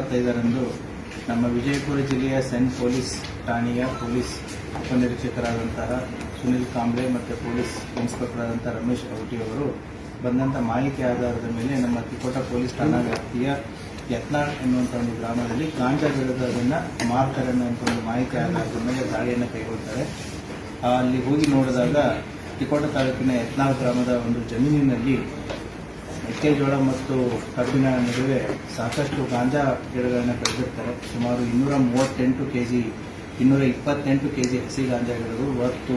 ಇಪ್ಪತ್ತೈದರಂದು ನಮ್ಮ ವಿಜಯಪುರ ಜಿಲ್ಲೆಯ ಸೆಂಟ್ ಪೊಲೀಸ್ ಠಾಣೆಯ ಪೊಲೀಸ್ ಉಪನಿರೀಕ್ಷಕರಾದಂತಹ ಸುನಿಲ್ ಕಾಂಬ್ಳೆ ಮತ್ತು ಪೊಲೀಸ್ ಇನ್ಸ್ಪೆಕ್ಟರ್ ಆದಂತಹ ರಮೇಶ್ ಅವರು ಬಂದಂಥ ಮಾಹಿತಿ ಆಧಾರದ ಮೇಲೆ ನಮ್ಮ ತಿಕೋಟ ಪೊಲೀಸ್ ಠಾಣಾ ವ್ಯಾಪ್ತಿಯ ಯತ್ನಾಳ್ ಎನ್ನುವಂಥ ಒಂದು ಗ್ರಾಮದಲ್ಲಿ ಗಾಂಜಾ ಬೆಳೆದದನ್ನು ಮಾರ್ತಾರೆ ಅನ್ನುವಂಥ ಒಂದು ಮಾಹಿತಿ ಆಧಾರದ ಮೇಲೆ ದಾಳಿಯನ್ನು ಕೈಗೊಳ್ತಾರೆ. ಅಲ್ಲಿ ಹೋಗಿ ನೋಡಿದಾಗ ತಿಕೋಟ ತಾಲೂಕಿನ ಯತ್ನಾಳ್ ಗ್ರಾಮದ ಒಂದು ಜಮೀನಿನಲ್ಲಿ ಮೆಕ್ಕೆಜೋಳ ಮತ್ತು ಕಬ್ಬಿನ ನಡುವೆ ಸಾಕಷ್ಟು ಗಾಂಜಾ ಗಿಡಗಳನ್ನು ಬೆಳೆದಿರ್ತಾರೆ. ಸುಮಾರು ಇನ್ನೂರ ಮೂವತ್ತೆಂಟು ಕೆ ಜಿ ಇನ್ನೂರ ಇಪ್ಪತ್ತೆಂಟು ಕೆ ಜಿ ಹಸಿ ಗಾಂಜಾ ಗಿಡಗಳು ಒಟ್ಟು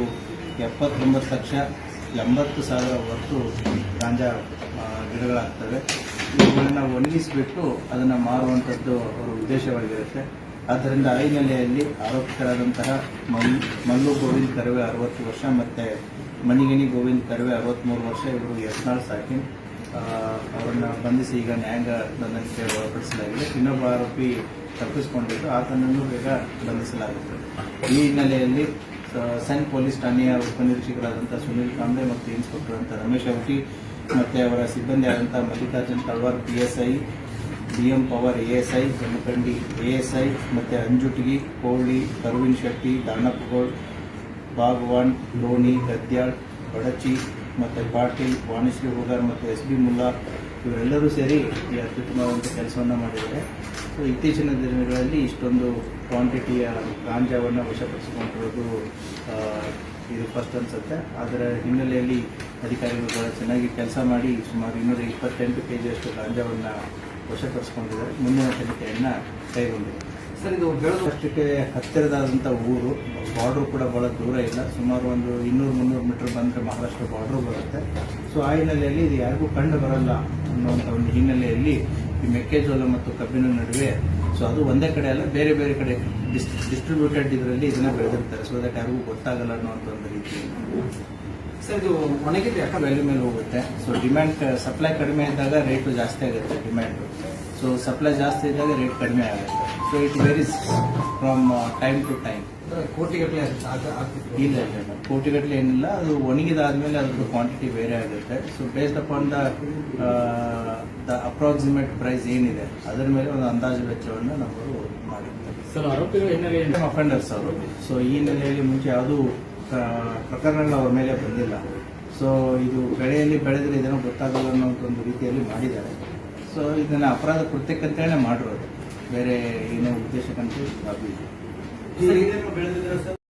ಎಪ್ಪತ್ತೊಂಬತ್ತು ಲಕ್ಷ ಎಂಬತ್ತು ಸಾವಿರ ಒಟ್ಟು ಗಾಂಜಾ ಗಿಡಗಳಾಗ್ತವೆ. ಇವುಗಳನ್ನು ಒಣಗಿಸಿಬಿಟ್ಟು ಅದನ್ನು ಮಾರುವಂಥದ್ದು ಅವರ ಉದ್ದೇಶವಾಗಿರುತ್ತೆ. ಆದ್ದರಿಂದ ಐ ನೆಲೆಯಲ್ಲಿ ಆರೋಪಿತರಾದಂತಹ ಮಲ್, ಮಲ್ಲು ಗೋವಿಂದ್ ಕರವೆ ಅರವತ್ತು ವರ್ಷ ಮತ್ತು ಮಣಿಗಿಣಿ ಗೋವಿಂದ್ ಕರವೆ ಅರವತ್ತ್ಮೂರು ವರ್ಷ, ಇವರು ಯತ್ನಾಳ್ ಸಾಕಿನ್. ಅವರನ್ನು ಬಂಧಿಸಿ ಈಗ ನ್ಯಾಯಾಂಗ ಬಂಧನಕ್ಕೆ ಒಳಪಡಿಸಲಾಗಿದೆ. ಇನ್ನೊಬ್ಬ ಆರೋಪಿ ತಪ್ಪಿಸಿಕೊಂಡಿದ್ದು, ಆತನನ್ನು ಬೇಗ ಬಂಧಿಸಲಾಗುತ್ತದೆ ಈ ಹಿನ್ನೆಲೆಯಲ್ಲಿ ಸೆನ್ ಪೊಲೀಸ್ ಠಾಣೆಯ ಉಪನಿರೀಕ್ಷಕರಾದಂಥ ಸುನೀಲ್ ಕಾಂಬೆ ಮತ್ತು ಇನ್ಸ್ಪೆಕ್ಟರ್ ಅಂತ ರಮೇಶ್ ಅವಟಿ ಮತ್ತು ಅವರ ಸಿಬ್ಬಂದಿ ಆದಂಥ Mallikarjun Talwar P S I D M Pawar, A S I Jamakhandi A S I ಮತ್ತು ಅಂಜುಟಗಿ, ಕೋಳಿ ಅರವಿಂದ್ ಶೆಟ್ಟಿ ದಾನಪ್ಪಗೋಳ್ ಬಾಗವಾನ್ ಲೋಣಿ ಗದ್ಯಾಳ್ ಬಡಚಿ ಮತ್ತು ಪಾಟೀಲ್ ವಾಣಿಶ್ರೀ ಹುಗಾರ್ ಮತ್ತು ಎಸ್ ಬಿ ಮುಲ್ಲಾ, ಇವರೆಲ್ಲರೂ ಸೇರಿ ಈ ಅತ್ಯುತ್ತಮವಾದಂಥ ಕೆಲಸವನ್ನು ಮಾಡಿದ್ದಾರೆ. ಸೊ ಇತ್ತೀಚಿನ ದಿನಗಳಲ್ಲಿ ಇಷ್ಟೊಂದು ಕ್ವಾಂಟಿಟಿಯ ಗಾಂಜಾವನ್ನು ವಶಪಡಿಸಿಕೊಂಡಿರೋದು ಇದು ಫಸ್ಟ್ ಅನಿಸುತ್ತೆ. ಅದರ ಹಿನ್ನೆಲೆಯಲ್ಲಿ ಅಧಿಕಾರಿಗಳು ಬಹಳ ಚೆನ್ನಾಗಿ ಕೆಲಸ ಮಾಡಿ ಸುಮಾರು ಇನ್ನೂರ ಇಪ್ಪತ್ತೆಂಟು ಕೆ ಜಿಯಷ್ಟು ಗಾಂಜಾವನ್ನು ವಶಪಡಿಸ್ಕೊಂಡಿದ್ದಾರೆ. ಮುಂದಿನ ತನಿಖೆಯನ್ನು ಕೈಗೊಂಡಿದೆ ಸರ್ ಇದು ಬೆಳೆದು ಅಷ್ಟಕ್ಕೆ ಹತ್ತಿರದಾದಂಥ ಊರು. ಬಾರ್ಡ್ರು ಕೂಡ ಭಾಳ ದೂರ ಇಲ್ಲ. ಸುಮಾರು ಒಂದು ಇನ್ನೂರು ಮುನ್ನೂರು ಮೀಟರ್ ಬಂದರೆ ಮಹಾರಾಷ್ಟ್ರ ಬಾರ್ಡ್ರು ಬರುತ್ತೆ. ಸೊ ಆ ಹಿನ್ನೆಲೆಯಲ್ಲಿ ಇದು ಯಾರಿಗೂ ಕಂಡು ಬರಲ್ಲ ಅನ್ನುವಂಥ ಒಂದು ಹಿನ್ನೆಲೆಯಲ್ಲಿ ಈ ಮೆಕ್ಕೆಜೋಳ ಮತ್ತು ಕಬ್ಬಿನ ನಡುವೆ ಸೊ ಅದು ಒಂದೇ ಕಡೆ ಅಲ್ಲ, ಬೇರೆ ಬೇರೆ ಕಡೆ ಡಿಸ್ ಡಿಸ್ಟ್ರಿಬ್ಯೂಟೆಡ್ ಇದರಲ್ಲಿ ಇದನ್ನ ಬೆಳೆದಿರ್ತಾರೆ. ಸೊ ಅದಕ್ಕೆ ಯಾರಿಗೂ ಗೊತ್ತಾಗಲ್ಲ ಅನ್ನೋಂಥ ಒಂದು ರೀತಿ ಸರ್ ಇದು ಒಣಗಿದ್ದು ಯಾಕೆ ವ್ಯಾಲ್ಯೂ ಮೇಲೆ ಹೋಗುತ್ತೆ? ಸೊ ಡಿಮ್ಯಾಂಡ್ ಸಪ್ಲೈ ಕಡಿಮೆ ಇದ್ದಾಗ ರೇಟು ಜಾಸ್ತಿ ಆಗುತ್ತೆ ಡಿಮ್ಯಾಂಡು ಸೊ ಸಪ್ಲೈ ಜಾಸ್ತಿ ಇದ್ದಾಗ ರೇಟ್ ಕಡಿಮೆ ಆಗುತ್ತೆ. So it varies from time to time ಕೋಟಿಗಟ್ಟಲೆ ಇಲ್ಲ ಇಲ್ಲ ಕೋಟಿಗಟ್ಟಲೆ ಏನಿಲ್ಲ. ಅದು ಒಣಗಿದಾದ್ಮೇಲೆ ಅದ್ರದ್ದು ಕ್ವಾಂಟಿಟಿ ಬೇರೆ ಆಗುತ್ತೆ. So based upon the the approximate price ಏನಿದೆ ಅದರ ಮೇಲೆ ಒಂದು ಅಂದಾಜು ವೆಚ್ಚವನ್ನು ನಾವು ಮಾಡಿದ್ದೇವೆ ಸರ್ ಆರೋಪಿಗಳ ಹಿನ್ನೆಲೆ ಅಫೆಂಡರ್ಸ್ ಅವರು. ಸೊ ಈ ಹಿನ್ನೆಲೆಯಲ್ಲಿ ಮುಂಚೆ ಯಾವುದೂ ಪ್ರಕರಣಗಳು ಅವ್ರ ಮೇಲೆ ಬಂದಿಲ್ಲ. ಸೊ ಇದು ಬೆಳೆಯಲ್ಲಿ ಬೆಳೆದ್ರೆ ಇದೇನೋ ಗೊತ್ತಾಗಲ್ಲ ಅನ್ನೋ ಒಂದು ರೀತಿಯಲ್ಲಿ ಮಾಡಿದ್ದಾರೆ. ಸೊ ಇದನ್ನು ಅಪರಾಧ ಕೃತ್ಯಕ್ಕಂತೇಳಿ ಮಾಡಿರೋದು ಬೇರೆ ಏನೋ ಉದ್ದೇಶಕ್ಕಂತೂ ಬೆಳೆದಿದ್ದೀರಾ